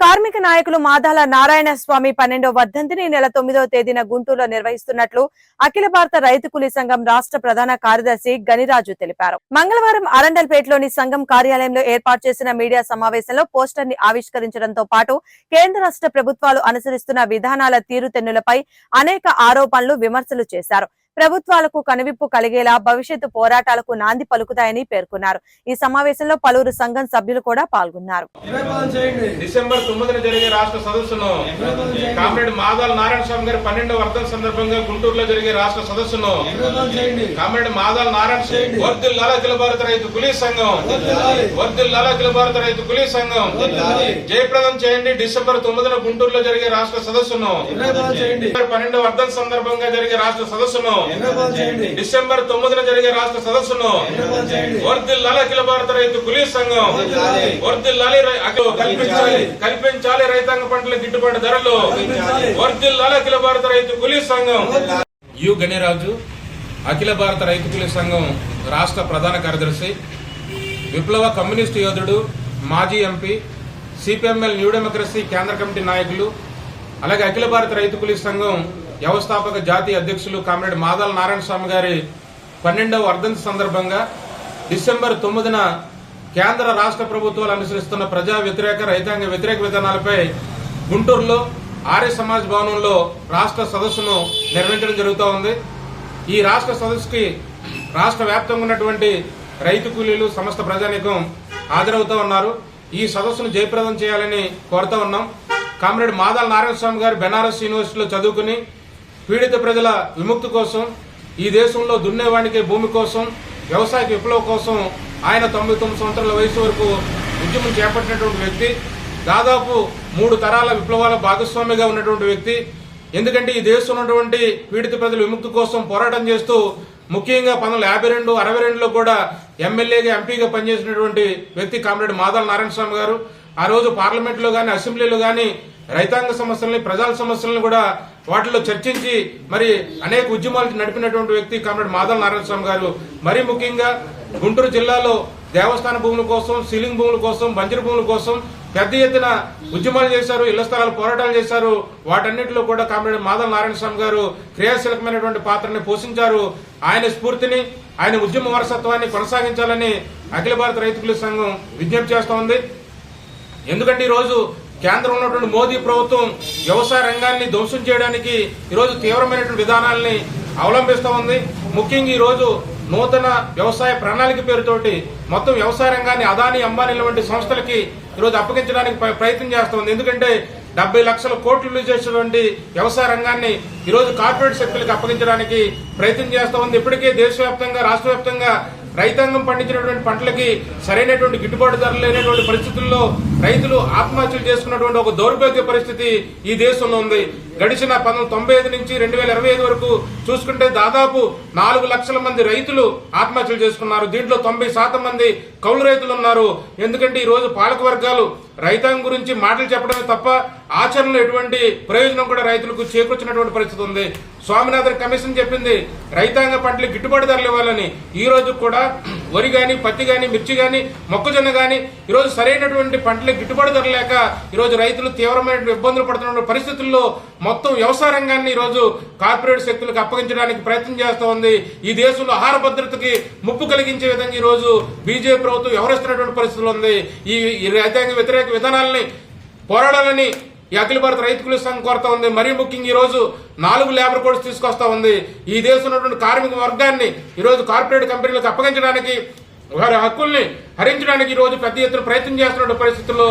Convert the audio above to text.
కార్మిక నాయకులు మాదాల నారాయణ స్వామి పన్నెండో వర్ధంతిని నెల తొమ్మిదవ తేదీన గుంటూరులో నిర్వహిస్తున్నట్లు అఖిల భారత రైతు కూలీ సంఘం రాష్ట్ర ప్రధాన కార్యదర్శి గనిరాజు తెలిపారు. మంగళవారం అరండల్పేటలోని సంఘం కార్యాలయంలో ఏర్పాటు చేసిన మీడియా సమావేశంలో పోస్టర్ని ఆవిష్కరించడంతో పాటు కేంద్ర రాష్ట్ర ప్రభుత్వాలు అనుసరిస్తున్న విధానాల తీరుతెన్నులపై అనేక ఆరోపణలు విమర్శలు చేశారు. ప్రభుత్వాలకు కనువిప్పు కలిగేలా భవిష్యత్తు పోరాటాలకు నాంది పలుకుతాయని పేర్కొన్నారు. ఈ సమావేశంలో పలువురు సంఘం సభ్యులు కూడా పాల్గొన్నారు. డిసెంబర్ తొమ్మిదిన జరిగే రాష్ట్ర సదస్సును కామ్రేడ్ మాదాల నారాయణ స్వామి గారి పన్నెండవ వర్ధన సందర్భంగా గుంటూరులో జరిగే రాష్ట్ర సదస్సును కామ్రేడ్ మాదాల నారాయణ స్వామి వర్దిల్ అఖిల భారత రైతు కులీ సంఘం వర్దిల్ అఖిల భారత రైతు కులీ సంఘం జయప్రదం చేయండి. డిసెంబర్ తొమ్మిదిన గుంటూరులో జరిగే రాష్ట్ర సదస్సును పన్నెండవ వర్ధన సందర్భంగా జరిగే రాష్ట్ర సదస్సును డిసెంబర్ తొమ్మిదిన జరిగే రాష్ట్ర సదస్సును వివేకానంద చేయండి. వర్దిల్ అఖిల భారత రైతు కులీ సంఘం వర్దిల్లాలి కల్పించాలి. కల్పించాలి రైతాంగ పంటల గిట్టుబాటు ధరలు. వర్దిల్లాలి అఖిల భారత రైతు కూలీ సంఘం. యు గణిరాజు అఖిల భారత రైతు కూలీ సంఘం రాష్ట్ర ప్రధాన కార్యదర్శి విప్లవ కమ్యూనిస్టు యోధుడు మాజీ ఎంపీ సిపిఎంఎల్ న్యూ డెమోక్రసీ కేంద్ర కమిటీ నాయకులు అలాగే అఖిల భారత రైతు కూలీ సంఘం వ్యవస్థాపక జాతీయ అధ్యక్షులు కామ్రేడ్ మాదాల నారాయణ స్వామి గారి పన్నెండవ వర్ధంతి సందర్భంగా డిసెంబర్ తొమ్మిదిన కేంద్ర రాష్ట్ర ప్రభుత్వాలు అనుసరిస్తున్న ప్రజా వ్యతిరేక రైతాంగ వ్యతిరేక విధానాలపై గుంటూరులో ఆర్య సమాజ్ భవనంలో రాష్ట్ర సదస్సును నిర్వహించడం జరుగుతూ ఉంది. ఈ రాష్ట్ర సదస్సుకి రాష్ట్ర వ్యాప్తంగా ఉన్నటువంటి రైతు కూలీలు సమస్త ప్రజానీకం హాజరవుతూ ఉన్నారు. ఈ సదస్సును జయప్రదం చేయాలని కోరుతా ఉన్నాం. కామ్రేడ్ మాదాల నారాయణ స్వామి గారు బెనారస్ యూనివర్సిటీలో చదువుకుని పీడిత ప్రజల విముక్తి కోసం ఈ దేశంలో దున్నేవానికి భూమి కోసం వ్యవసాయ విప్లవం కోసం ఆయన తొంభై తొమ్మిది సంవత్సరాల వయసు వరకు ఉద్యమం చేపట్టినటువంటి వ్యక్తి దాదాపు మూడు తరాల విప్లవాల భాగస్వామిగా ఉన్నటువంటి వ్యక్తి. ఎందుకంటే ఈ దేశంలో ఉన్నటువంటి పీడిత ప్రజల విముక్తి కోసం పోరాటం చేస్తూ ముఖ్యంగా పంతొమ్మిది యాభై రెండు అరవై రెండులో కూడా ఎమ్మెల్యేగా ఎంపీగా పనిచేసినటువంటి వ్యక్తి కామ్రేడ్ మాదాల నారాయణ స్వామి గారు. ఆ రోజు పార్లమెంట్లో కానీ అసెంబ్లీలో కానీ రైతాంగ సమస్యల్ని ప్రజల సమస్యలను కూడా వాటిలో చర్చించి మరి అనేక ఉద్యమాలు నడిపినటువంటి వ్యక్తి కామ్రేడ్ మాదల్ నారాయణ స్వామి గారు. మరీ ముఖ్యంగా గుంటూరు జిల్లాలో దేవస్థాన భూముల కోసం సీలింగ్ భూముల కోసం బంజరు భూముల కోసం పెద్ద ఎత్తున ఉద్యమాలు చేశారు ఇళ్ళ స్థలాలు పోరాటాలు చేశారు. వాటన్నిటిలో కూడా కామ్రేడ్ మాదల్ నారాయణ స్వామి గారు క్రియాశీలకమైనటువంటి పాత్రని పోషించారు. ఆయన స్ఫూర్తిని ఆయన ఉద్యమ వారసత్వాన్ని కొనసాగించాలని అఖిల భారత రైతు సంఘం విజ్ఞప్తి చేస్తోంది. ఎందుకంటే ఈ రోజు ఉన్నటువంటి మోదీ ప్రభుత్వం వ్యవసాయ రంగాన్ని ధ్వంసం చేయడానికి ఈరోజు తీవ్రమైనటువంటి విధానాల్ని అవలంబిస్తూ ఉంది. ముఖ్యంగా ఈ రోజు నూతన వ్యవసాయ ప్రణాళిక పేరుతోటి మొత్తం వ్యవసాయ రంగాన్ని అదాని అంబానీల వంటి సంస్థలకి ఈరోజు అప్పగించడానికి ప్ర- ప్రయత్నం చేస్తోంది ఎందుకంటే డెబ్బై లక్షల కోట్లు చేసినటువంటి వ్యవసాయ రంగాన్ని ఈరోజు కార్పొరేట్ శక్తులకు అప్పగించడానికి ప్రయత్నం చేస్తూ ఉంది. ఇప్పటికే దేశవ్యాప్తంగా రాష్ట్ర వ్యాప్తంగా రైతాంగం పండించినటువంటి పంటలకి సరైనటువంటి గిట్టుబాటు ధర లేనటువంటి పరిస్థితుల్లో రైతులు ఆత్మహత్యలు చేసుకున్నటువంటి ఒక దౌర్భాగ్య పరిస్థితి ఈ దేశంలో ఉంది. గడిచిన పంతొమ్మిది తొంభై ఐదు నుంచి రెండు వేల ఇరవై ఐదు వరకు చూసుకుంటే దాదాపు నాలుగు లక్షల మంది రైతులు ఆత్మహత్యలు చేసుకున్నారు. దీంట్లో తొంభై శాతం మంది కౌలు రైతులు ఉన్నారు. ఎందుకంటే ఈ రోజు పాలక వర్గాలు రైతాంగం గురించి మాటలు చెప్పడమే తప్ప ఆచరణలో ఎటువంటి ప్రయోజనం కూడా రైతులకు చేకూర్చినటువంటి పరిస్థితి ఉంది. స్వామినాథన్ కమిషన్ చెప్పింది రైతాంగ పంటలకు గిట్టుబాటు ధరలు ఇవ్వాలని. ఈ రోజు కూడా వరి గాని పత్తి గాని మిర్చి గాని మొక్కజొన్న గాని ఈ రోజు సరైనటువంటి పంటలకు గిట్టుబాటు ధర లేక ఈరోజు రైతులు తీవ్రమైన ఇబ్బందులు పడుతున్న పరిస్థితుల్లో మొత్తం వ్యవసాయ రంగాన్ని ఈ రోజు కార్పొరేట్ శక్తులకు అప్పగించడానికి ప్రయత్నం చేస్తూ ఉంది. ఈ దేశంలో ఆహార భద్రతకి ముప్పు కలిగించే విధంగా ఈరోజు బీజేపీ ప్రభుత్వం వ్యవహరిస్తున్నటువంటి పరిస్థితులు ఉంది. ఈ ఈ రైతాంగ వ్యతిరేక విధానాలని పోరాడాలని ఈ అఖిల భారత రైతు సంఘం కోరుతా ఉంది. మరీ ముఖ్యంగా ఈ రోజు నాలుగు లేబర్ కోడ్స్ తీసుకొస్తా ఉంది. ఈ దేశంలో ఉన్నటువంటి కార్మిక వర్గాన్ని ఈరోజు కార్పొరేట్ కంపెనీలకు అప్పగించడానికి వారి హక్కుల్ని హరించడానికి ఈ రోజు పెద్ద ఎత్తున ప్రయత్నం చేస్తున్న పరిస్థితుల్లో